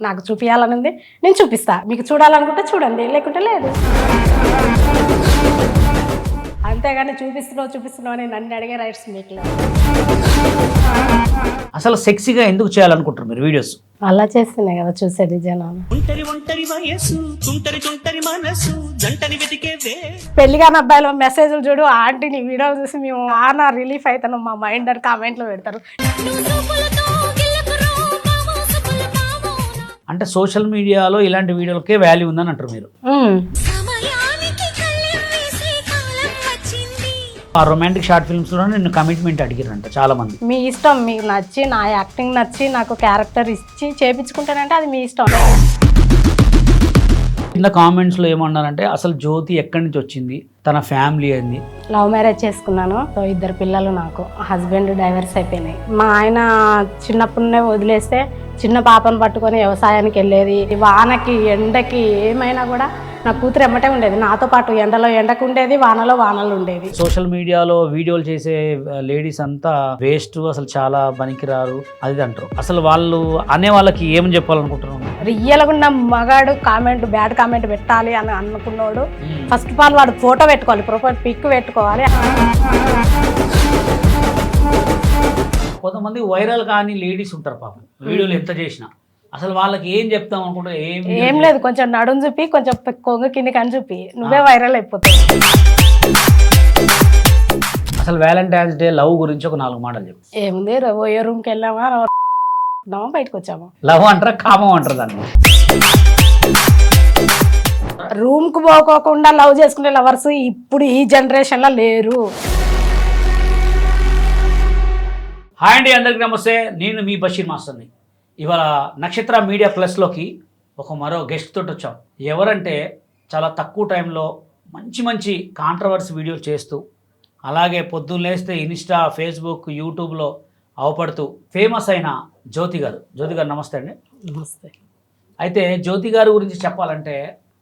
నాకు చూపించాలని ఉంది నేను చూపిస్తా. మీకు చూడాలనుకుంటే చూడండి లేకుంటే లేదు. అంతేగాని చూపిస్తున్నావు చూపిస్తున్నావు అని నన్ను అడిగే రైట్స్ మీకు అసలు సెక్సీగా ఎందుకు చేయాలనుకుంటారు మీరు వీడియోస్ అలా చేస్తున్నాయి కదా చూసేది జనాలు. ఒంటరి ఒంటరి వయస్సు తుంటరి తుంటరి మనసు జంటని పెళ్ళి కాని అబ్బాయిలు మెసేజ్లు చూడు ఆంటీ నీ వీడియో చూసి మేము ఆనా రిలీఫ్ అవుతాను మా మైండ్ అని కామెంట్లు పెడతారు. అంటే సోషల్ మీడియాలో ఇలాంటి వీడియోలకే వాల్యూ ఉందని అంటారు మీరు. ఆ రొమాంటిక్ షార్ట్ ఫిల్మ్స్లో నిన్ను కమిట్మెంట్ అడిగారంట చాలా మంది మీ ఇష్టం మీకు నచ్చి నా యాక్టింగ్ నచ్చి నాకు క్యారెక్టర్ ఇచ్చి చేపించుకుంటానంటే అది మీ ఇష్టం. కింద కామెంట్స్లో ఏమన్నారంటే అసలు జ్యోతి ఎక్కడి నుంచి వచ్చింది? తన ఫ్యామిలీ ఏంది? లవ్ మ్యారేజ్ చేసుకున్నాను. సో ఇద్దరు పిల్లలు నాకు. హస్బెండ్ డైవర్స్ అయిపోయినాయి. మా ఆయన చిన్నప్పుడునే వదిలేస్తే చిన్న పాపను పట్టుకొని వ్యవసాయానికి వెళ్ళేది. వానకి ఎండకి ఏమైనా కూడా నా కూతురు ఎమ్మటే ఉండేది. నాతో పాటు ఎండలో ఎండకు ఉండేది వానలో వానలు ఉండేది సోషల్ మీడియాలో వీడియోలు చేసే లేడీస్ అంతా వేస్ట్ అసలు చాలా పనికిరారు. అది అంటారు. అసలు వాళ్ళు అనే వాళ్ళకి ఏం చెప్పాలనుకుంటున్నాను రియల్గా ఉన్న మగాడు కామెంట్ బ్యాడ్ కామెంట్ పెట్టాలి అని అనుకున్నాడు. ఫస్ట్ ఆఫ్ ఆల్ వాడు ఫోటో పెట్టుకోవాలి ప్రొఫైల్ పిక్ పెట్టుకోవాలి. కొంతమంది వైరల్ కానీ లేడీస్ ఉంటారు పాపం. వీడియోలు ఎంత చేసినా. అసలు వాళ్ళకి ఏం చెప్తాం అనుకుంటే ఏం ఏం లేదు. కొంచెం నడుం చూపి కొంచెం కొంగ కింది కని చూపి నువ్వే వైరల్ అయిపోతావు. అసలు వ్యాలంటైన్స్ డే లవ్ గురించి ఒక నాలుగు మాటలు చెప్పు. ఏముంది ర- పోయే రూమ్కి వెళ్ళామా ఉన్నామా బయటకు వచ్చామా? లవ్ అంటారా కామం అంటారు దాన్ని? రూమ్కి పోకోకుండా లవ్ చేసుకునే లవర్స్ ఇప్పుడు ఈ జనరేషన్లో లేరు. హాయ్ అండి అందరికీ నమస్తే. నేను మీ బషీర్ మాస్టర్ని. ఇవాళ నక్షత్ర మీడియా ప్లస్లోకి ఒక మరో గెస్ట్ తోటి వచ్చాం. ఎవరంటే చాలా తక్కువ టైంలో మంచి మంచి కాంట్రవర్సీ వీడియోలు చేస్తూ అలాగే పొద్దున్న లేస్తే ఇన్స్టా ఫేస్బుక్ యూట్యూబ్లో అవపడుతూ ఫేమస్ అయిన జ్యోతి గారు. జ్యోతి గారు నమస్తే అండి. నమస్తే. అయితే జ్యోతి గారి గురించి చెప్పాలంటే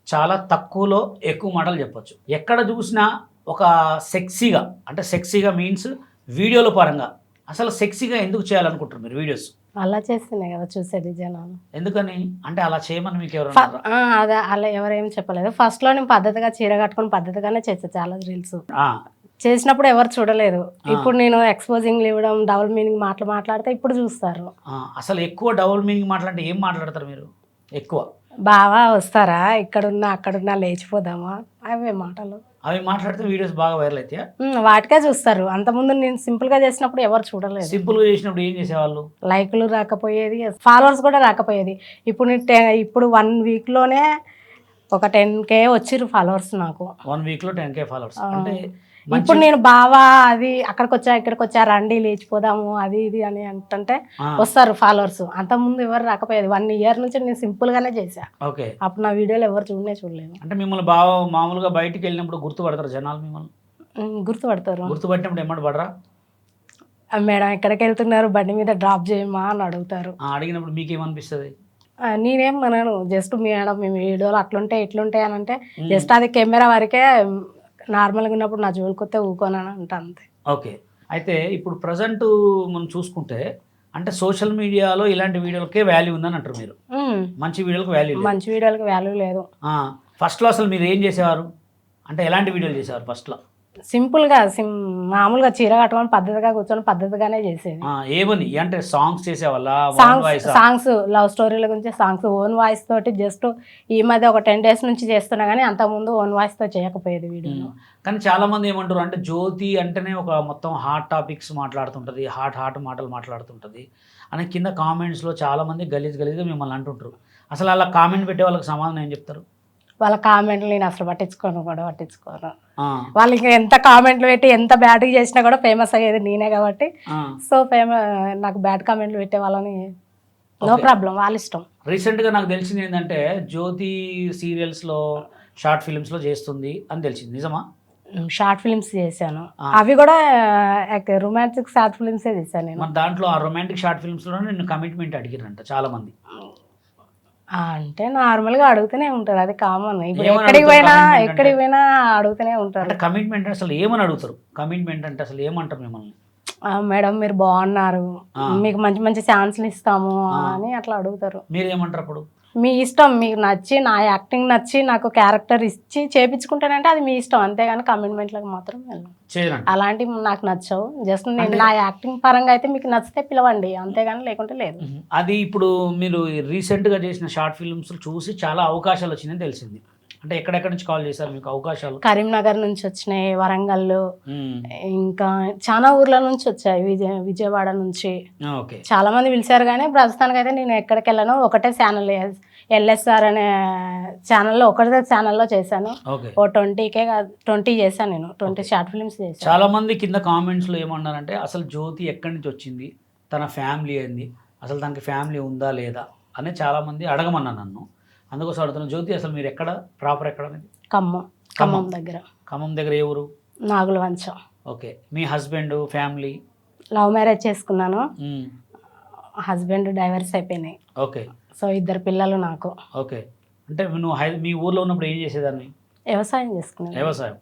చాలా తక్కువలో ఎక్కువ మాటలు చెప్పొచ్చు. ఎక్కడ చూసినా ఒక సెక్సీగా అంటే సెక్సీగా మీన్స్ వీడియోల పరంగా అసలు సెక్సీగా ఎందుకు చేయాలనుకుంటారు మీరు వీడియోస్ అలా చేస్తున్నాయి కదా చూసేది జనాలు. ఎందుకని? అంటే అలా చేయమని మీకు ఎవరు అదే అలా ఎవరేం చెప్పలేదు. ఫస్ట్లో నేను పద్ధతిగా చీర కట్టుకొని పద్ధతిగానే చేస్తాను చాలా రీల్స్ చేసినప్పుడు ఎవరు చూడలేదు ఇప్పుడు నేను ఎక్స్పోజింగ్ ఇవ్వడం డబుల్ మీనింగ్ మాటలు మాట్లాడితే ఇప్పుడు చూస్తారు. అసలు ఎక్కువ డబుల్ మీనింగ్ మాట్లాడితే ఏం మాట్లాడతారు మీరు? ఎక్కువ. బావా వస్తారా? ఇక్కడున్నా అక్కడున్నా లేచిపోదామా? అవే మాటలు. అవి మాట్లాడితే వీడియోస్ బాగా వైరల్ అవుతాయా వాటికే చూస్తారు. అంతకుముందు నేను సింపుల్గా చేసినప్పుడు ఎవరు చూడలేదు. సింపుల్గా చేసినప్పుడు ఏం చేసేవాళ్ళు? లైక్లు రాకపోయేది ఫాలోవర్స్ కూడా రాకపోయేది. ఇప్పుడు ఇప్పుడు వన్ వీక్లోనే ఒక టెన్ కే వచ్చిర్రు ఫాలోవర్స్ నాకు. వన్ వీక్లో టెన్ కే ఫాలోవర్స్. అంటే ఇప్పుడు నేను బావా అది అక్కడికి వచ్చా ఇక్కడికి వచ్చా రండి లేచిపోదాము అది ఇది అని అంటుంటే వస్తారు ఫాలోవర్స్ అంతకుముందు ఎవరు రాకపోయేది. వన్ ఇయర్ నుంచి నేను సింపుల్ గానే చేశా. ఓకే. అప్పుడు నా వీడియోలు ఎవరు చూడనే చూడలేదు. అంటే మిమ్మల్ని బాగా మామూలుగా బయటికి వెళ్ళినప్పుడు గుర్తుపడతారు జనాలు మిమ్మల్ని? గుర్తుపడతారు. గుర్తుపట్టినప్పుడు ఏమంటే పడరా? మేడం ఎక్కడికి వెళ్తున్నారు? బండి మీద డ్రాప్ చేయమా అని అడుగుతారు. అడిగినప్పుడు మీకేమనిపిస్తుంది? ఆ, నేనేం మనను జస్ట్ మేడం మేము వీడియోలు అట్లుంటే ఇట్లుంటాయి అని అంటే జస్ట్ అది కెమెరా వరకే నార్మల్గా ఉన్నప్పుడు నా జోలికొస్తే ఊకోనని అంట అంతే. ఓకే. అయితే ఇప్పుడు ప్రజెంట్ మనం చూసుకుంటే అంటే సోషల్ మీడియాలో ఇలాంటి వీడియోలకే వాల్యూ ఉందని అంటారు మీరు. మంచి వీడియోలకు వాల్యూ మంచి వీడియోలకి వాల్యూ లేదు. ఫస్ట్లో అసలు మీరు ఏం చేసేవారు? అంటే ఎలాంటి వీడియోలు చేసేవారు ఫస్ట్లో? సింపుల్గా సిం మామూలుగా చీర కట్టుకొని పద్ధతిగా కూర్చొని పద్ధతిగానే చేసేది. ఏమని అంటే సాంగ్స్ చేసేవాళ్ళ? సాంగ్స్ సాంగ్స్ లవ్ స్టోరీల గురించి సాంగ్స్ ఓన్ వాయిస్ తోటి జస్ట్ ఈ మధ్య ఒక టెన్ డేస్ నుంచి చేస్తున్నా కానీ అంతకుముందు ఓన్ వాయిస్తో చేయకపోయేది వీడియోలో కానీ చాలా మంది ఏమంటారు అంటే జ్యోతి అంటేనే ఒక మొత్తం హాట్ టాపిక్స్ మాట్లాడుతుంటది హాట్ హాట్ మాటలు మాట్లాడుతుంటది. అని కింద కామెంట్స్లో చాలా మంది గలీజ్ గలీజ్గా మిమ్మల్ని అంటుంటారు. అసలు అలా కామెంట్ పెట్టే వాళ్ళకి సమాధానం ఏం చెప్తారు? వాళ్ళ కామెంట్లు నేను అసలు పట్టించుకోను కూడా పట్టించుకోను. ఆ, వాళ్ళు ఇంకా ఎంత కామెంట్లు పెట్టి ఎంత బ్యాడ్గా చేసినా కూడా ఫేమస్ అయ్యేది నేనే కాబట్టి. సో ఫేమ నాకు బ్యాడ్ కామెంట్లు పెట్టే వాళ్ళని నో ప్రాబ్లం వాళ్ళ ఇష్టం. రీసెంట్గా నాకు తెలిసింది ఏంటంటే జ్యోతి సీరియల్స్లో షార్ట్ ఫిల్మ్స్లో చేస్తుంది అని తెలిసింది. నిజమా? షార్ట్ ఫిల్మ్స్ చేశాను. అవి కూడా రొమాంటిక్ షార్ట్ ఫిల్మ్సే చేశాను నేను. దాంట్లో ఆ రొమాంటిక్ షార్ట్ ఫిల్మ్స్లో నిన్ను కమిట్మెంట్ అడిగారంట చాలా మంది అంటే నార్మల్గా అడుగుతూనే ఉంటారు. అది కామన్. ఇప్పుడు ఏమని ఎక్కడికి అడుగుతారు పోయినా commitment అంటే? ఎక్కడికి పోయినా అడుగుతూనే అంటే ఉంటారు కమిట్మెంట్ అసలు ఏమని అడుగుతారు? కమిట్మెంట్ అంటే అసలు ఏమంటారు మిమ్మల్ని? "ఆ, మేడం మీరు బాగున్నారు. ఆ. మీకు మంచి మంచి ఛాన్స్లు ఇస్తాము అని అట్లా అడుగుతారు. మీరు ఏమంటారు అప్పుడు? మీ ఇష్టం మీకు నచ్చి నా యాక్టింగ్ నచ్చి నాకు క్యారెక్టర్ ఇచ్చి చేపించుకుంటానంటే అది మీ ఇష్టం. అంతేగాని కమిట్మెంట్లకు మాత్రం వెళ్ళను. చేయనండి అలాంటివి నాకు నచ్చవు. జస్ట్ నేను నా యాక్టింగ్ పరంగా అయితే మీకు నచ్చితే పిలవండి. అంతేగాని లేకుంటే లేదు. అది ఇప్పుడు మీరు రీసెంట్గా చేసిన షార్ట్ ఫిల్మ్స్ చూసి చాలా అవకాశాలు వచ్చినాయని తెలిసింది. అంటే ఎక్కడెక్కడి నుంచి కాల్ చేశారు మీకు అవకాశాలు? కరీంనగర్ నుంచి వచ్చినాయి వరంగల్. ఇంకా చాలా ఊర్ల నుంచి వచ్చాయి. విజయ విజయవాడ నుంచి. ఓకే. చాలా మంది పిలిచారు కానీ ప్రస్తుతానికి అయితే నేను ఎక్కడికి వెళ్ళను. ఒకటే ఛానల్ ఎల్ఎస్ఆర్ అనే ఛానల్లో ఒకటే ఛానల్లో చేశాను. ఓ ట్వంటీకే ట్వంటీ చేశాను నేను ట్వంటీ షార్ట్ ఫిల్మ్స్ చేశాను. చాలా మంది కింద కామెంట్స్లో ఏమన్నారంటే అసలు జ్యోతి ఎక్కడి నుంచి వచ్చింది? తన ఫ్యామిలీ ఏంది? అసలు తనకి ఫ్యామిలీ ఉందా లేదా? అని చాలా మంది అడగమన్నా నన్ను. అందుకోసం అడుగుతున్నా జ్యోతి అసలు మీరు ఎక్కడ? ప్రాపర్ ఎక్కడ ఖమ్మం ఖమ్మం. దగ్గర. ఖమ్మం దగ్గర ఏ ఊరు? నాగుల వంచం ఓకే. మీ హస్బెండ్ ఫ్యామిలీ? లవ్ మ్యారేజ్ చేసుకున్నాను. హస్బెండ్ డైవర్స్ అయిపోయినాయి. ఓకే. సో ఇద్దరు పిల్లలు నాకు. ఓకే. అంటే నువ్వు హై మీ ఊర్లో ఉన్నప్పుడు ఏం చేసేదాన్ని? వ్యవసాయం చేసుకున్నాను వ్యవసాయం.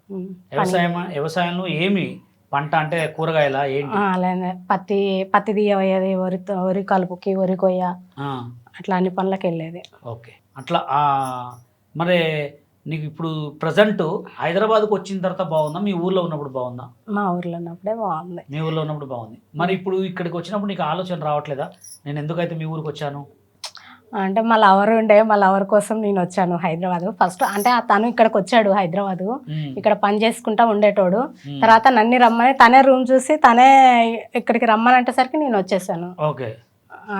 వ్యవసాయం వ్యవసాయంలో ఏమి? పంట అంటే కూరగాయల? ఏంటి? అలానే పత్తి పత్తి తీయబోయేది వరి వరి కలుపుకి వరి కొయ్య. అట్లా అన్ని పనులకు వెళ్ళేది. ఓకే. అట్లా మరి నీకు ఇప్పుడు ప్రజెంట్ హైదరాబాద్కు వచ్చిన తర్వాత బాగుందా? మీ ఊర్లో ఉన్నప్పుడు బాగుందా? మా ఊర్లో ఉన్నప్పుడే బాగుంది. మీ ఊర్లో ఉన్నప్పుడు బాగుంది. మరి ఇప్పుడు ఇక్కడికి వచ్చినప్పుడు నీకు ఆలోచన రావట్లేదా? నేను ఎందుకైతే మీ ఊరికి వచ్చాను? అంటే మా లవర్ ఉండే మా లవర్ కోసం నేను వచ్చాను హైదరాబాద్. ఫస్ట్ అంటే ఆ తను ఇక్కడికి వచ్చాడు హైదరాబాద్. ఇక్కడ పని చేసుకుంటా ఉండేటోడు. తర్వాత నన్ను రమ్మని తనే రూమ్ చూసి తనే ఇక్కడికి రమ్మని అంటేసరికి నేను వచ్చేసాను.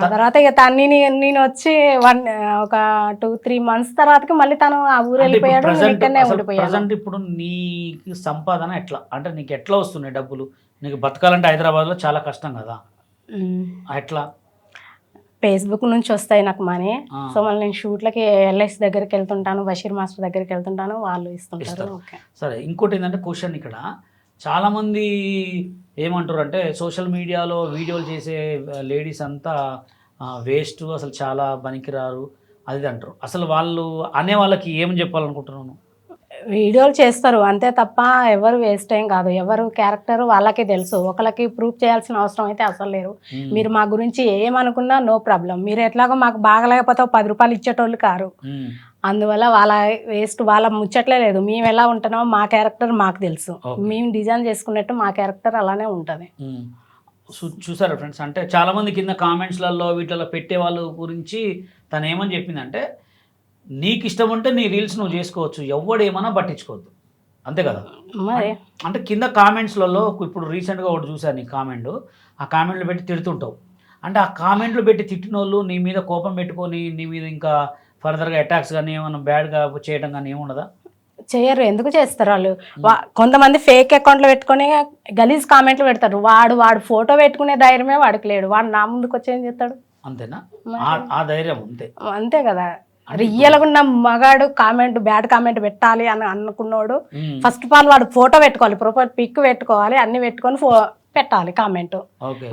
తర్వాత ఇక తన్ని నేను వచ్చి వన్ ఒక టూ త్రీ మంత్స్ తర్వాతకి మళ్ళీ తను ఆ ఊరు వెళ్ళిపోయాడు ఇక్కడనే ప్రజెంట్ ఇప్పుడు నీకు సంపాదన ఎట్లా? అంటే నీకు ఎట్లా వస్తున్నాయి డబ్బులు? నీకు బతకాలంటే హైదరాబాద్లో చాలా కష్టం కదా. ఎట్లా? ఫేస్బుక్ నుంచి వస్తాయి నాకు మనీ. సో మళ్ళీ నేను షూట్లకి ఎల్ఐసి దగ్గరికి వెళ్తుంటాను బషీర్ మాస్టర్ దగ్గరికి వెళ్తుంటాను వాళ్ళు ఇస్తుంటారు. సరే ఇంకోటి ఏంటంటే క్వశ్చన్ ఇక్కడ. చాలామంది ఏమంటారు అంటే సోషల్ మీడియాలో వీడియోలు చేసే లేడీస్ అంతా వేస్ట్ అసలు చాలా పనికిరారు అది అంటారు. అసలు వాళ్ళు అనే వాళ్ళకి ఏం చెప్పాలనుకుంటున్నాను వీడియోలు చేస్తారు. అంతే తప్ప ఎవరు వేస్ట్ ఏం కాదు. ఎవరు క్యారెక్టర్ వాళ్ళకే తెలుసు. ఒకరికి ప్రూఫ్ చేయాల్సిన అవసరం అయితే అసలు లేరు మీరు మా గురించి ఏమనుకున్నా నో ప్రాబ్లం. మీరు ఎట్లాగో మాకు బాగలేకపోతే పది రూపాయలు ఇచ్చేటోళ్ళు కారు. అందువల్ల వాళ్ళ వేస్ట్ వాళ్ళ ముచ్చట్లే లేదు. మేము ఎలా ఉంటున్నామో మా క్యారెక్టర్ మాకు తెలుసు. మేము డిజైన్ చేసుకున్నట్టు మా క్యారెక్టర్ అలానే ఉంటుంది. చూసారా ఫ్రెండ్స్? అంటే చాలామంది కింద కామెంట్స్లలో వీటిలో పెట్టే వాళ్ళ గురించి తను ఏమని చెప్పిందంటే నీకు ఇష్టం ఉంటే నీ రీల్స్ నువ్వు చేసుకోవచ్చు. ఎవడు ఏమన్నా పట్టించుకోవద్దు. అంతే కదా? మరి. అంటే కింద కామెంట్స్లలో ఇప్పుడు రీసెంట్గా ఒకటి చూశాను నీ కామెంట్ ఆ కామెంట్లు పెట్టి తిడుతుంటావు. అంటే ఆ కామెంట్లు పెట్టి తిట్టిన వాళ్ళు నీ మీద కోపం పెట్టుకొని నీ మీద ఇంకా ఫర్దర్గా అటాక్స్ కానీ ఏమైనా బ్యాడ్గా చేయడం కానీ ఏముండదా? చేయరు. ఎందుకు చేస్తారు వాళ్ళు? కొంతమంది ఫేక్ అకౌంట్లు పెట్టుకొని గలీజ్ కామెంట్లు పెడతారు. వాడు వాడు ఫోటో పెట్టుకునే ధైర్యమే వాడికి లేడు. వాడు నా ముందుకు వచ్చి ఏం చేస్తాడు? అంతేనా? ఆ ధైర్యం అంతే. అంతే కదా? రియల్గా ఉన్న మగాడు కామెంట్ బ్యాడ్ కామెంట్ పెట్టాలి అని అనుకున్నోడు. ఫస్ట్ ఆఫ్ ఆల్ వాడు ఫోటో పెట్టుకోవాలి ప్రొఫైల్ పిక్ పెట్టుకోవాలి అన్ని పెట్టుకొని ఫో పెట్టాలి కామెంట్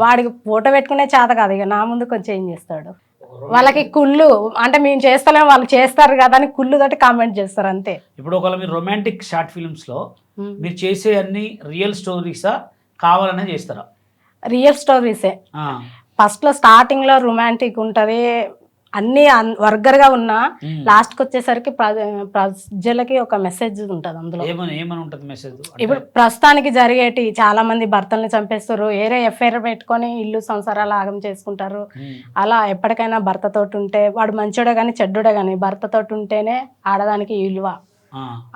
వాడికి ఫోటో పెట్టుకునే చేత కాదు ఇక నా ముందు కొంచెం ఏం చేస్తాడు? వాళ్ళకి కుళ్ళు అంటే మేము చేస్తలేం వాళ్ళు చేస్తారు కదా అని కుళ్ళు తోటి కామెంట్ చేస్తారు అంతే. ఇప్పుడు ఒకవేళ మీరు రొమాంటిక్ షార్ట్ ఫిల్మ్స్లో మీరు చేసే అన్ని రియల్ స్టోరీసా కావాలనే చేస్తారా? రియల్ స్టోరీసే ఆ, ఫస్ట్లో స్టార్టింగ్లో రొమాంటిక్ ఉంటుంది అన్ని వర్గర్గా ఉన్నా మ్మ్. లాస్ట్కి వచ్చేసరికి ప్ర- ప్రజలకి ఒక మెసేజ్ ఉంటుంది అందులో. మెసేజ్ ఇప్పుడు ప్రస్తుతానికి జరిగేటి చాలా మంది భర్తల్ని చంపేస్తారు ఏరే ఎఫ్ఐఆర్ పెట్టుకొని ఇల్లు సంసారాలు ఆగం చేసుకుంటారు. అలా ఎప్పటికైనా భర్తతోటి ఉంటే వాడు మంచోడే కానీ చెడ్డోడే కానీ భర్తతోటి ఉంటేనే ఆడదానికి విలువ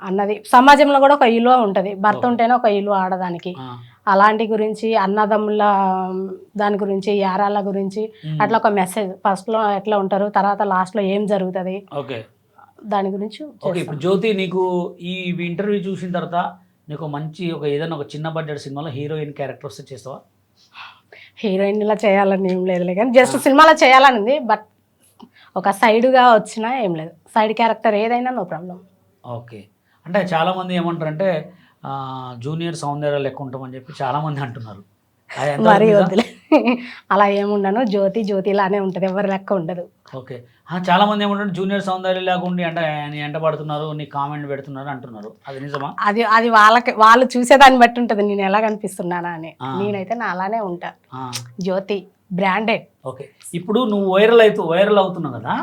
అన్నది. సమాజంలో కూడా ఒక విలువ ఉంటుంది. భర్త ఉంటేనే ఒక విలువ ఆడదానికి. అలాంటి గురించి అన్నదమ్ముల దాని గురించి యారాల గురించి అట్లా ఒక మెసేజ్ ఫస్ట్లో ఎట్లా ఉంటారు తర్వాత లాస్ట్లో ఏం జరుగుతుంది? ఓకే. దాని గురించి ఓకే ఇప్పుడు జ్యోతి నీకు ఈ ఇంటర్వ్యూ చూసిన తర్వాత నీకు మంచి ఒక ఏదైనా ఒక చిన్న బడ్జెట్ సినిమాలో హీరోయిన్ క్యారెక్టర్ వస్తే చేస్తావా? హీరోయిన్ ఇలా చేయాలని ఏం లేదులే కానీ జస్ట్ సినిమాలో చేయాలని బట్ ఒక సైడ్గా వచ్చినా ఏం లేదు. సైడ్ క్యారెక్టర్ ఏదైనా నో ప్రాబ్లం ఓకే. అంటే చాలామంది ఏమంటారంటే ఆ, జూనియర్ సౌందర్య లెక్క ఉంటామని చెప్పి చాలామంది అంటున్నారు. మరీ? వద్దులే. అలా ఏముండను జ్యోతి జ్యోతిలానే ఉంటుంది. ఎవరి లెక్క ఉండదు. ఓకే. చాలా మంది ఏమంటారు జూనియర్ సౌందర్య లాగా ఉండి నీ ఎంట పడుతున్నారు నీ కామెంట్ పెడుతున్నారు అంటున్నారు. అది నిజమా? అది అది వాళ్ళకి వాళ్ళు చూసేదాన్ని బట్టి ఉంటుంది. నేను ఎలా కనిపిస్తున్నానా అని. నేనైతే నా అలానే ఉంటా. జ్యోతి బ్రాండెడ్. ఓకే. ఇప్పుడు నువ్వు వైరల్ అవుతూ వైరల్ అవుతున్నావు కదా?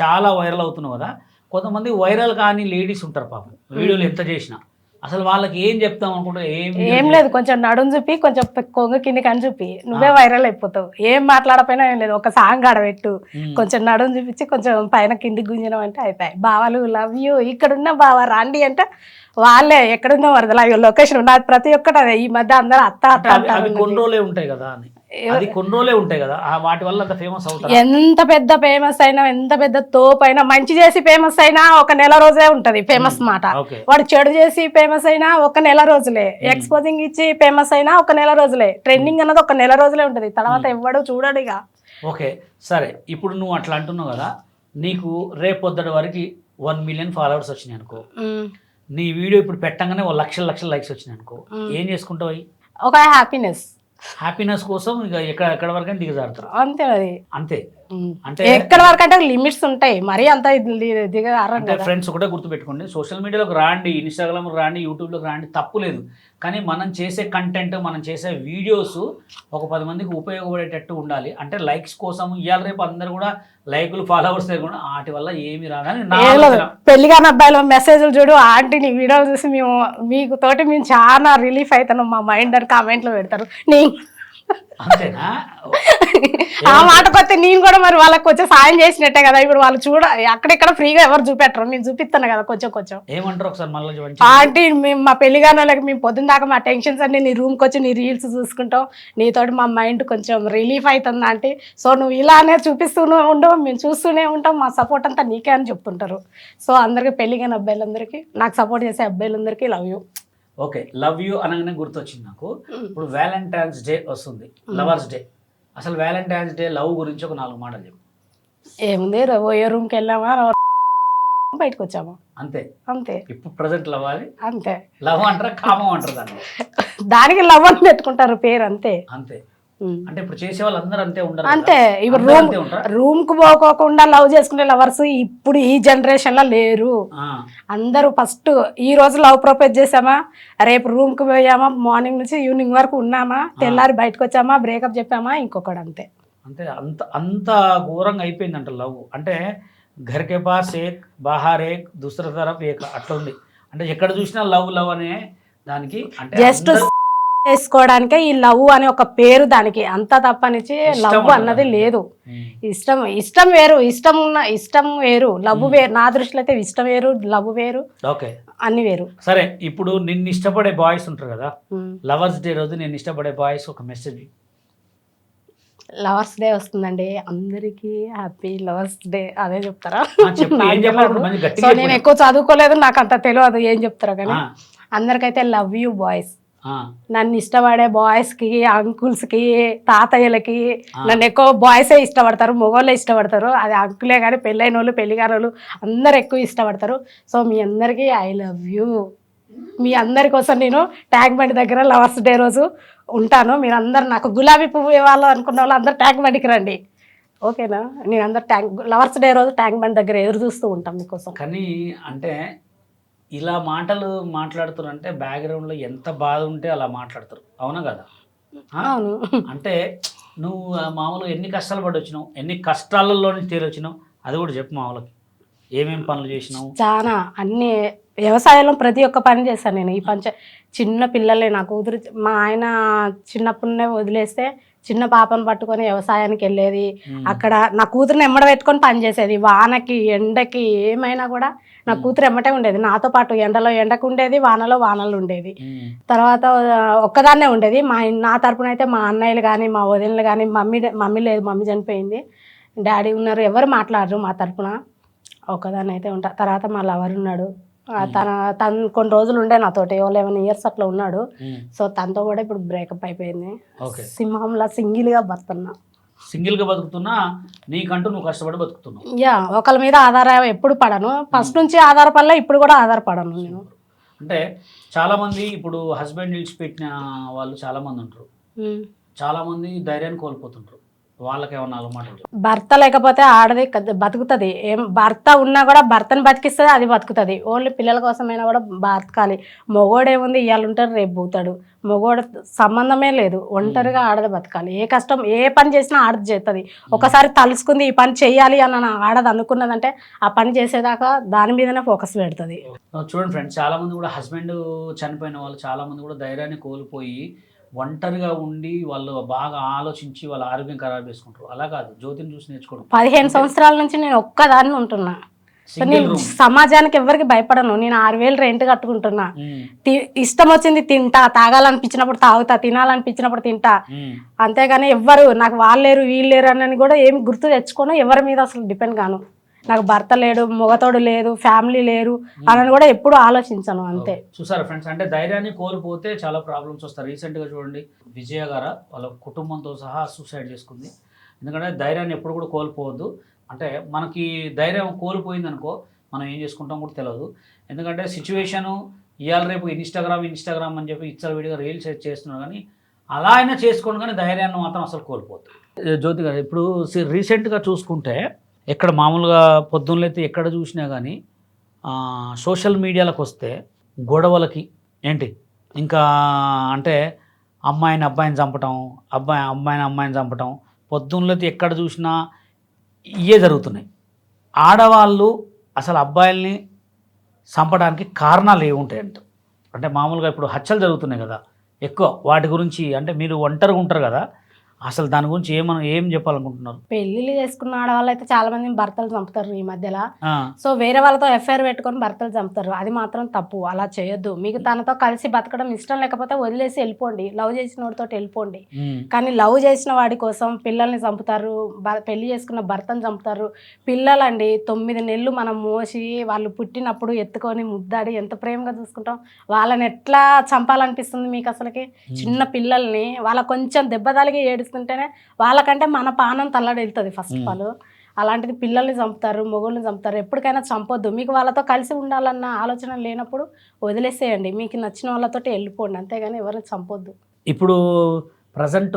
చాలా వైరల్ అవుతున్నావు కదా? కొంతమంది వైరల్ కానీ లేడీస్ ఉంటారు పాపం. వీడియోలు ఎంత చేసినా. అసలు వాళ్ళకి ఏం చెప్తాం అనుకుంటా? ఏం ఏం లేదు. కొంచెం నడుం చూపి కొంచెం కొంగ కింది కని చూపి. నువ్వే వైరల్ అయిపోతావు. ఏం మాట్లాడపోయినా ఏం లేదు. ఒక సాంగ్ ఆడబెట్టు. కొంచెం నడుం చూపించి కొంచెం పైన కింది గుంజినం అంటే అయిపోయి బావాలు లవ్ యూ. ఇక్కడున్న బావ రాండి అంటే వాళ్ళే ఎక్కడున్న వరదలు. లొకేషన్ ఉన్నది ప్రతి ఒక్కటి అదే. ఈ మధ్య అందరూ అత్త అత్త అవి అవి అంటారు. కొన్ని రోజులే ఉంటాయి కదా అని. అది కొన్ని రోజులే ఉంటాయి కదా ఆ వాటి వల్ల అంత ఫేమస్ అవుతారు? ఎంత పెద్ద ఫేమస్ అయినా ఎంత పెద్ద తోపు అయినా మంచి చేసి ఫేమస్ అయినా ఒక నెల రోజే ఉంటది ఫేమస్ మాట. వాడు చెడు చేసి ఫేమస్ అయినా ఒక నెల రోజులే. ఎక్స్పోజింగ్ ఇచ్చి ఫేమస్ అయినా ఒక నెల రోజులే. ట్రెండింగ్ అన్నది ఒక నెల రోజులే ఉంటది. తర్వాత ఎవ్వడు చూడడు ఇక. ఓకే సరే. ఇప్పుడు నువ్వు అట్లా అంటున్నావు కదా నీకు రేపు పొద్దుటి వరకు వన్ మిలియన్ ఫాలోవర్స్ వచ్చినాయి అనుకో. నీ వీడియో ఇప్పుడు పెట్టంగానే ఓ లక్షల లక్షల లైక్స్ వచ్చినాయి అనుకో. ఏం చేసుకుంటావు ఒక హ్యాపీనెస్ హ్యాపీనెస్ కోసం ఇక ఎక్కడ ఎక్కడ వరకు దిగజారుతారు అంతే అది అంతే. అంటే ఎక్కడ వరకు అంటే లిమిట్స్ ఉంటాయి. మరీ అంత దిగదారం అంటే ఫ్రెండ్స్ కూడా గుర్తుపెట్టుకోండి. సోషల్ మీడియాలోకి రాండి ఇన్స్టాగ్రామ్ రాండి యూట్యూబ్లోకి రాండి తప్పు లేదు. కానీ మనం చేసే కంటెంట్ మనం చేసే వీడియోస్ ఒక పది మందికి ఉపయోగపడేటట్టు ఉండాలి. అంటే లైక్స్ కోసం ఇవాళ రేపు అందరు కూడా లైకులు ఫాలోవర్స్ కూడా వాటి వల్ల ఏమి రాదని నా ఆలోచన. పెళ్ళిగాని అబ్బాయిలు మెసేజ్లు చూడు ఆంటీ నీ వీడియోలు చూసి మేము మీకు తోటి మేము చాలా రిలీఫ్ అవుతాను మా మైండ్ అని కామెంట్లు పెడతారు. నేను అంతేనా? ఆ మాటకొస్తే నేను కూడా మరి వాళ్ళకి కొంచెం సాయం చేసినట్టే కదా. ఇప్పుడు వాళ్ళు చూడ అక్కడిక్కడ ఫ్రీగా ఎవరు చూపెట్టరు. నేను చూపిస్తాను కదా కొంచెం కొంచెం. ఏమంటారు ఒకసారి మళ్ళీ ఆంటీ మేము మా పెళ్ళిగాని వాళ్ళకి మేము పొద్దున్న దాకా మా టెన్షన్స్ అన్ని నీ రూమ్కి వచ్చి నీ రీల్స్ చూసుకుంటాం. నీతోటి మా మైండ్ కొంచెం రిలీఫ్ అవుతుంది ఆంటీ. సో నువ్వు ఇలానే చూపిస్తూనే ఉండవు. మేము చూస్తూనే ఉంటాం. మా సపోర్ట్ అంతా నీకే అని చెప్తుంటారు. సో అందరికీ పెళ్ళిగాని అబ్బాయిలందరికీ నాకు సపోర్ట్ చేసే అబ్బాయిలందరికీ love you. Okay love you అనగానే గుర్తొచ్చింది నాకు. ఇప్పుడు వ్యాలంటైన్స్ డే వస్తుంది లవర్స్ డే. అసలు వ్యాలంటైన్స్ డే లవ్ గురించి ఒక నాలుగు మాటలు చెప్పు. ఏముంది పోయే రూమ్కి వెళ్ళామా బయటకు వచ్చామా? అంతే. అంతే. ఇప్పుడు ప్రజెంట్ లవ్ అది? అంతే. లవ్ అంటారా కామం అంటారు దాన్ని? దానికి లవ్ అని పెట్టుకుంటారు పేరు అంతే. అంతే. అంటే ఇప్పుడు చేసే వాళ్ళు అందరూ అంతే ఉండరు అంతే? ఇప్పుడు రూమ్ రూమ్కు పోకోకుండా లవ్ చేసుకునే లవర్స్ ఇప్పుడు ఈ జనరేషన్లో లేరు అందరూ ఫస్ట్ ఈ రోజు లవ్ ప్రపోజ్ చేసామా రేపు రూమ్కు పోయామా? మార్నింగ్ నుంచి ఈవినింగ్ వరకు ఉన్నామా? తెల్లారి బయటకు వచ్చామా బ్రేకప్ చెప్పామా? ఇంకొకడు అంతే. అంతే. అంత అంత ఘోరంగా అయిపోయిందంట లవ్. అంటే ఘర్కే పాస్ ఏక్ బాహార్ ఏక్ దుసర తరఫ్ ఏక్ అట్లా ఉంది. అంటే ఎక్కడ చూసినా లవ్ లవ్ అనే దానికి అంటే జస్ట్ చేసుకోవడానికే ఈ లవ్ అనే ఒక పేరు దానికి. అంత తప్పనిచ్చి లవ్ అన్నది. లేదు. ఇష్టం ఇష్టం వేరు ఇష్టం ఉన్న ఇష్టం వేరు లవ్ వేరు నా దృష్టిలో అయితే ఇష్టం వేరు లవ్ వేరు ఓకే. అన్ని వేరు. సరే ఇప్పుడు నిన్ను ఇష్టపడే బాయ్స్ ఉంటారు కదా. లవర్స్ డే రోజు నేను ఇష్టపడే బాయ్స్ ఒక మెసేజ్. లవర్స్ డే వస్తుందండి. అందరికీ హ్యాపీ లవర్స్ డే. అదే చెప్తారా? సో నేను. ఎక్కువ చదువుకోలేదు నాకు అంత తెలియదు ఏం చెప్తారో కానీ అందరికైతే లవ్ యూ బాయ్స్. నన్ను ఇష్టపడే బాయ్స్కి అంకుల్స్కి తాతయ్యలకి నన్ను ఎక్కువ బాయ్సే ఇష్టపడతారు మొగోళ్ళే ఇష్టపడతారు. అది అంకులే కానీ పెళ్ళైన వాళ్ళు పెళ్ళి వాళ్ళు అందరు ఎక్కువ ఇష్టపడతారు. సో మీ అందరికీ ఐ లవ్ యూ మీ అందరి కోసం నేను ట్యాంక్ బండి దగ్గర లవర్స్ డే రోజు ఉంటాను. మీరు అందరు నాకు గులాబీ పువ్వు ఇవ్వాలి అనుకున్న వాళ్ళు అందరు ట్యాంక్ బండికి రండి. ఓకేనా నేను అందరు ట్యాంక్ లవర్స్ డే రోజు ట్యాంక్ బండి దగ్గర ఎదురు చూస్తూ ఉంటాం మీకోసం. కానీ అంటే ఇలా మాటలు మాట్లాడుతారంటే బ్యాక్గ్రౌండ్లో ఎంత బాధ ఉంటే అలా మాట్లాడతారు. అవునా కదా? అవును. అంటే నువ్వు మామూలుగా ఎన్ని కష్టాలు పడి వచ్చినావు ఎన్ని కష్టాలలో నుంచి తేలొచ్చినావు అది కూడా చెప్పు మామూలకి ఏమేం పనులు చేసినావు? చాలా అన్ని వ్యవసాయంలో ప్రతి ఒక్క పని చేశాను నేను. ఈ పంచ చిన్న పిల్లలే నా కూతురు. మా ఆయన చిన్నప్పుడునే వదిలేస్తే చిన్న పాపను పట్టుకొని వ్యవసాయానికి వెళ్ళేది. అక్కడ నా కూతురుని ఎమ్మడ పెట్టుకొని పని చేసేది. వానకి ఎండకి ఏమైనా కూడా నా కూతురు ఎమ్మటే ఉండేది. నాతో పాటు ఎండలో ఎండకు ఉండేది వానలో వానలు ఉండేది. తర్వాత ఒక్కదాన్నే ఉండేది. మా నా తరపున అయితే మా అన్నయ్యలు కానీ మా వదినలు కానీ మమ్మీ మమ్మీ లేదు మమ్మీ చనిపోయింది. డాడీ ఉన్నారు ఎవరు మాట్లాడరు మా తరపున. ఒక్కదాన్ని అయితే ఉంటా. తర్వాత మా లవర్ ఉన్నాడు. తన తను కొన్ని రోజులు ఉండే నాతోటి ఓ లెవెన్ ఇయర్స్ అట్లా ఉన్నాడు. సో తనతో కూడా ఇప్పుడు బ్రేకప్ అయిపోయింది. ఓకే. సింహంలా సింగిల్గా బతున్నా సింగిల్గా బతుకుతున్నా నీకంటూ నువ్వు కష్టపడి బతుకుతున్నావు. యా ఒకరి మీద ఆధారం ఎప్పుడు పడను. ఫస్ట్ నుంచి ఆధారపడలే ఇప్పుడు కూడా ఆధారపడను నేను. అంటే చాలామంది ఇప్పుడు హస్బెండ్ నిలిచిపెట్టిన వాళ్ళు చాలామంది ఉంటారు. చాలామంది ధైర్యాన్ని కోల్పోతుంటారు. భర్త లేకపోతే ఆడది బతుకుతుంది. ఏం భర్త ఉన్నా కూడా భర్తను బతికిస్తుంది అది బతుకుతుంది. ఓన్లీ పిల్లల కోసమైనా కూడా బతకాలి. మొగోడు ఏముంది ఇవాళ ఉంటాడు రేపు పోతాడు. మొగోడు సంబంధమే లేదు. ఒంటరిగా ఆడది బతకాలి. ఏ కష్టం ఏ పని చేసినా ఆడది చేస్తుంది ఒకసారి తలుసుకుంది ఈ పని చెయ్యాలి అని ఆడది అనుకున్నదంటే ఆ పని చేసేదాకా దాని మీదనే ఫోకస్ పెడుతుంది. చూడండి ఫ్రెండ్స్ చాలా మంది కూడా హస్బెండ్ చనిపోయిన వాళ్ళు చాలా మంది కూడా ధైర్యాన్ని కోల్పోయి ఒంటరిగా ఉండి వాళ్ళు బాగా ఆలోచించి వాళ్ళ ఆరోగ్యం ఖరాబ్ చేసుకుంటారు. అలా కాదు. జ్యోతిని చూసి నేర్చుకోవడం. పదిహేను సంవత్సరాల నుంచి నేను ఒక్కదాన్ని ఉంటున్నా. నేను సమాజానికి ఎవరికి భయపడను. నేను ఆరు వేలు రెంట్ కట్టుకుంటున్నా. తి- ఇష్టం వచ్చింది తింటా తాగాలనిపించినప్పుడు తాగుతా తినాలనిపించినప్పుడు తింటా. అంతేగాని ఎవ్వరు నాకు వాళ్ళు లేరు వీళ్ళు లేరు అని కూడా ఏమి గుర్తు తెచ్చుకోను. ఎవరి మీద అసలు డిపెండ్ కాను. నాకు భర్త లేడు మొగతోడు లేదు ఫ్యామిలీ లేరు అని కూడా ఎప్పుడు ఆలోచించను అంతే. చూసారా ఫ్రెండ్స్? అంటే ధైర్యాన్ని కోల్పోతే చాలా ప్రాబ్లమ్స్ వస్తాయి. రీసెంట్గా చూడండి విజయ గారు? వాళ్ళ కుటుంబంతో సహా సూసైడ్ చేసుకుంది. ఎందుకంటే ధైర్యాన్ని ఎప్పుడు కూడా కోల్పోవద్దు. అంటే మనకి ధైర్యం కోల్పోయింది అనుకో మనం ఏం చేసుకుంటాం కూడా తెలియదు ఎందుకంటే సిచ్యువేషను ఇవాళ రేపు ఇన్స్టాగ్రామ్ ఇన్స్టాగ్రామ్ అని చెప్పి ఇచ్చల విడిగా రీల్స్ చేస్తున్నారు కానీ అలా అయినా చేసుకోండి కానీ ధైర్యాన్ని మాత్రం అసలు కోల్పోద్దు ఏ, జ్యోతి గారు ఇప్పుడు రీసెంట్గా చూసుకుంటే ఎక్కడ మామూలుగా పొద్దున్నైతే ఎక్కడ చూసినా కానీ సోషల్ మీడియాలకు వస్తే గొడవలకి ఏంటి? ఇంకా అంటే అమ్మాయిని అబ్బాయిని చంపటం అబ్బాయి అమ్మాయిని అమ్మాయిని చంపటం పొద్దున్నైతే ఎక్కడ చూసినా ఇవే జరుగుతున్నాయి. ఆడవాళ్ళు అసలు అబ్బాయిల్ని చంపడానికి కారణాలు ఏముంటాయంట అంటే మామూలుగా ఇప్పుడు హత్యలు జరుగుతున్నాయి కదా. ఎక్కువ వాటి గురించి అంటే మీరు ఒంటరిగా ఉంటారు కదా. అసలు దాని గురించి ఏమన్నా ఏం చెప్పాలనుకుంటున్నారు? పెళ్ళిళ్ళు చేసుకున్న ఆడవాళ్ళు అయితే చాలా మంది భర్తలు చంపుతారు ఈ మధ్యలో. సో వేరే వాళ్ళతో ఎఫ్ఐఆర్ పెట్టుకొని భర్తలు చంపుతారు. అది మాత్రం తప్పు. అలా చేయొద్దు. మీకు తనతో కలిసి బతకడం ఇష్టం లేకపోతే వదిలేసి వెళ్ళిపోండి. లవ్ చేసిన వాడితో వెళ్ళిపోండి కానీ లవ్ చేసిన వాడి కోసం పిల్లల్ని చంపుతారు. పెళ్ళి చేసుకున్న భర్తను చంపుతారు. పిల్లలండి తొమ్మిది నెలలు మనం మోసి వాళ్ళు పుట్టినప్పుడు ఎత్తుకొని ముద్దాడి ఎంత ప్రేమగా చూసుకుంటాం. వాళ్ళని ఎట్లా చంపాలనిపిస్తుంది మీకు అసలుకి? చిన్న పిల్లల్ని వాళ్ళ కొంచెం దెబ్బ తలిగి ఏడుస్తుంటేనే వాళ్ళకంటే మన పానం తల్లడిల్తుంది ఫస్ట్ ఆఫ్ ఆల్ అలాంటిది పిల్లల్ని చంపుతారు మొగుల్ని చంపుతారు. ఎప్పటికైనా చంపొద్దు. మీకు వాళ్ళతో కలిసి ఉండాలన్న ఆలోచన లేనప్పుడు వదిలేసేయండి. మీకు నచ్చిన వాళ్ళతోటి వెళ్ళిపోండి. అంతేగాని ఎవరిని చంపొద్దు. ఇప్పుడు ప్రజెంట్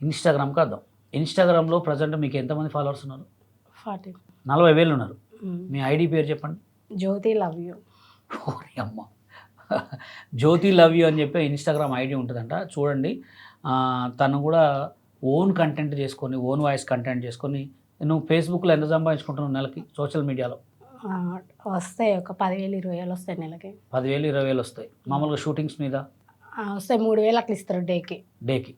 ఇన్స్టాగ్రామ్కి వద్దాం ఇన్స్టాగ్రామ్లో ప్రజెంట్ మీకు ఎంతమంది ఫాలోవర్స్ ఉన్నారు? ఫార్టీ. నలభై వేలు ఉన్నారు. మీ ఐడి పేరు చెప్పండి. Jyoti love you. అమ్మ. జ్యోతి లవ్ యూ అని చెప్పి ఇన్స్టాగ్రామ్ ఐడి ఉంటుందంట. చూడండి. తను కూడా ఓన్ కంటెంట్ చేసుకొని ఓన్ వాయిస్ కంటెంట్ చేసుకొని నువ్వు ఫేస్బుక్లో ఎంత సంపాదించుకుంటున్నావు నెలకి సోషల్ మీడియాలో? వస్తాయి ఒక పదివేలు ఇరవై వేలు వస్తాయి నెలకి. పదివేలు ఇరవై వేలు వస్తాయి. మామూలుగా షూటింగ్స్ మీద? వస్తాయి మూడు వేలు అట్లా ఇస్తారు డేకి. డేకి.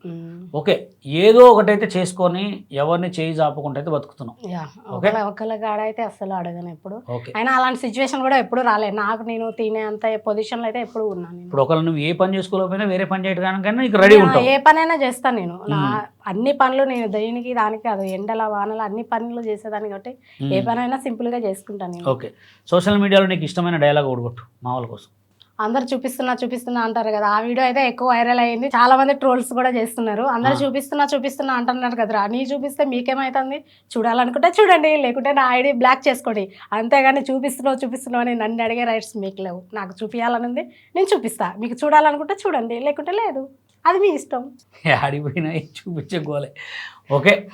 ఓకే ఏదో ఒకటైతే చేసుకొని ఎవరిని చేయి జాపకుండా అయితే బతుకుతున్నాం. Yeah Okay. ఒకళ్ళ ఒకళ్ళ కాడ అయితే అస్సలు అడగను ఎప్పుడు. ఓకే. అయినా అలాంటి సిచ్యువేషన్ కూడా ఎప్పుడు రాలేదు. నాకు నేను తినే అంత పొజిషన్లో అయితే ఎప్పుడు ఉన్నాను నేను. ఇప్పుడు ఒకవేళ నువ్వు ఏ పని చేసుకోలేకపోయినా వేరే పని చేయడానికైనా నీకు రెడీ ఉంటావు. ఏ పనైనా చేస్తాను నేను. నా అన్ని పనులు నేను దేనికి దానికి అది ఎండల వానల అన్ని పనులు చేసేదాన్ని కాబట్టి ఏ మ్మ్. పనైనా సింపుల్గా చేసుకుంటాను ఓకే. సోషల్ మీడియాలో నీకు ఇష్టమైన డైలాగ్ ఓడగొట్టు మా వాళ్ళ కోసం. అందరు చూపిస్తున్నా చూపిస్తున్నా అంటారు కదా. ఆ వీడియో అయితే ఎక్కువ వైరల్ అయ్యింది చాలా మంది ట్రోల్స్ కూడా చేస్తున్నారు. అందరు. చూపిస్తున్నా చూపిస్తున్నా అంటున్నారు కదరా. నీ చూపిస్తే మీకేమైతుంది? చూడాలనుకుంటే చూడండి. లేకుంటే నా ఐడి బ్లాక్ చేసుకోండి. అంతేగాని చూపిస్తున్నావు చూపిస్తున్నావు అని నన్ను అడిగే రైట్స్ మీకు లేవు. నాకు చూపించాలని ఉంది నేను చూపిస్తా. మీకు చూడాలనుకుంటే చూడండి. లేకుంటే లేదు. అది మీ ఇష్టం. ఆడిపోయినా చూపించే గోలే. ఓకే.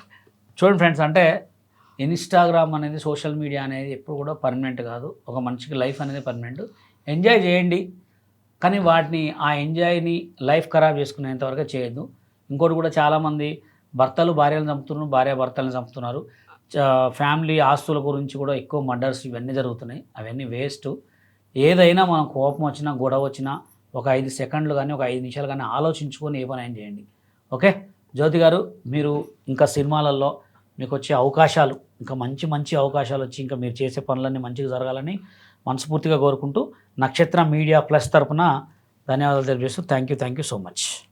చూడండి ఫ్రెండ్స్ అంటే ఇన్స్టాగ్రామ్ అనేది సోషల్ మీడియా అనేది ఎప్పుడు కూడా పర్మనెంట్ కాదు. ఒక మనిషికి లైఫ్ అనేది పర్మనెంట్. ఎంజాయ్ చేయండి. కానీ వాటిని ఆ ఎంజాయ్ని లైఫ్ ఖరాబ్ చేసుకునేంతవరకు చేయొద్దు. ఇంకోటి కూడా చాలామంది భర్తలు భార్యలను చంపుతున్నారు భార్య భర్తలను చంపుతున్నారు. ఫ్యామిలీ ఆస్తుల గురించి కూడా ఎక్కువ మర్డర్స్ ఇవన్నీ జరుగుతున్నాయి. అవన్నీ వేస్ట్. ఏదైనా మనం కోపం వచ్చినా గొడవ వచ్చినా ఒక ఐదు సెకండ్లు కానీ ఒక ఐదు నిమిషాలు కానీ ఆలోచించుకొని ఏ పని చేయండి. ఓకే? జ్యోతి గారు మీరు ఇంకా సినిమాలలో మీకు వచ్చే అవకాశాలు ఇంకా మంచి మంచి అవకాశాలు వచ్చి ఇంకా మీరు చేసే పనులన్నీ మంచిగా జరగాలని మనస్ఫూర్తిగా కోరుకుంటూ నక్షత్ర మీడియా ప్లస్ తరపున ధన్యవాదాలు తెలియజేస్తూ thank you thank you so much.